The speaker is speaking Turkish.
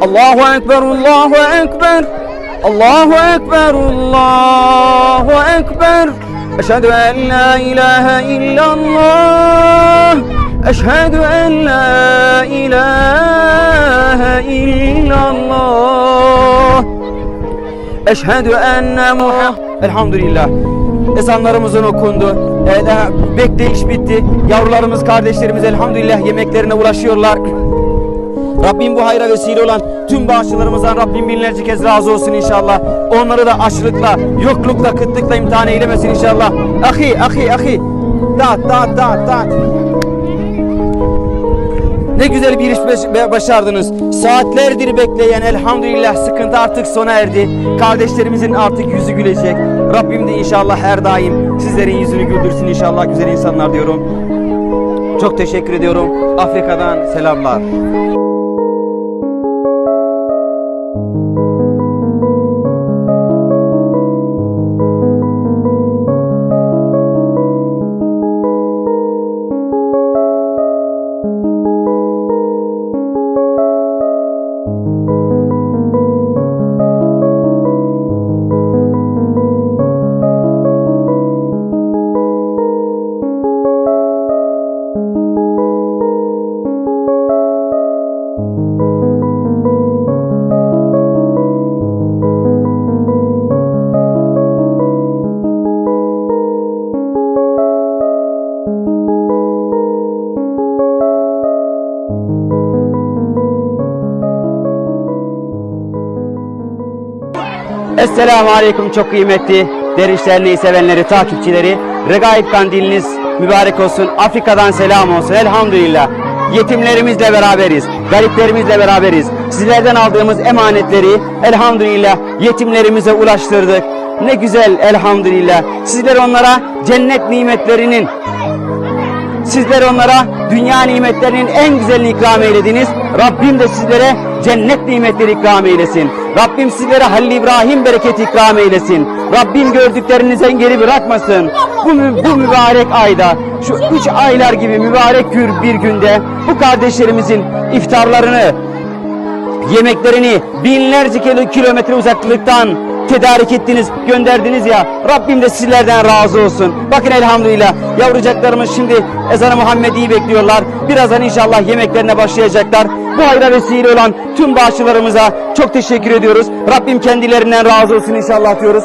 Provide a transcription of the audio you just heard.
Allahu Ekber, Allahu Ekber. Allahu Ekber, Allahu Ekber. Eşhedü en la ilahe illallah. Eşhedü en la ilahe illallah. Eşhedü enne Muhammed. Elhamdülillah. Ezanlarımızın okundu. Ee, bekleyiş bitti. Yavrularımız, kardeşlerimiz elhamdülillah yemeklerine ulaşıyorlar. Rabbim bu hayra vesile olan tüm bağışçılarımızdan Rabbim binlerce kez razı olsun inşallah. Onları da açlıkla, yoklukla, kıtlıkla imtihan eylemesin inşallah. Ahi, ahi, ahi. Dağıt, dağıt, dağıt, dağıt. Ne güzel bir iş baş- başardınız. Saatlerdir bekleyen elhamdülillah sıkıntı artık sona erdi. Kardeşlerimizin artık yüzü gülecek. Rabbim de inşallah her daim sizlerin yüzünü güldürsün inşallah güzel insanlar diyorum. Çok teşekkür ediyorum. Afrika'dan selamlar. Esselamu Aleyküm çok kıymetli Derviş Derneği sevenleri, takipçileri. Regaib kandiliniz mübarek olsun. Afrika'dan selam olsun. Elhamdülillah. Yetimlerimizle beraberiz. Gariplerimizle beraberiz. Sizlerden aldığımız emanetleri elhamdülillah yetimlerimize ulaştırdık. Ne güzel elhamdülillah. Sizler onlara cennet nimetlerinin Sizler onlara dünya nimetlerinin en güzelini ikram eylediniz. Rabbim de sizlere cennet nimetleri ikram eylesin. Rabbim sizlere Halil İbrahim bereketi ikram eylesin. Rabbim gördüklerinizden geri bırakmasın. Bu, bu mübarek ayda, şu üç aylar gibi mübarek bir günde bu kardeşlerimizin iftarlarını, yemeklerini binlerce kilo- kilometre uzaklıktan tedarik ettiniz, gönderdiniz ya. Rabbim de sizlerden razı olsun. Bakın elhamdülillah yavrucaklarımız şimdi ezanı Muhammedi'yi bekliyorlar. Birazdan inşallah yemeklerine başlayacaklar. Bu hayra vesile olan tüm bağışçılarımıza çok teşekkür ediyoruz. Rabbim kendilerinden razı olsun inşallah diyoruz.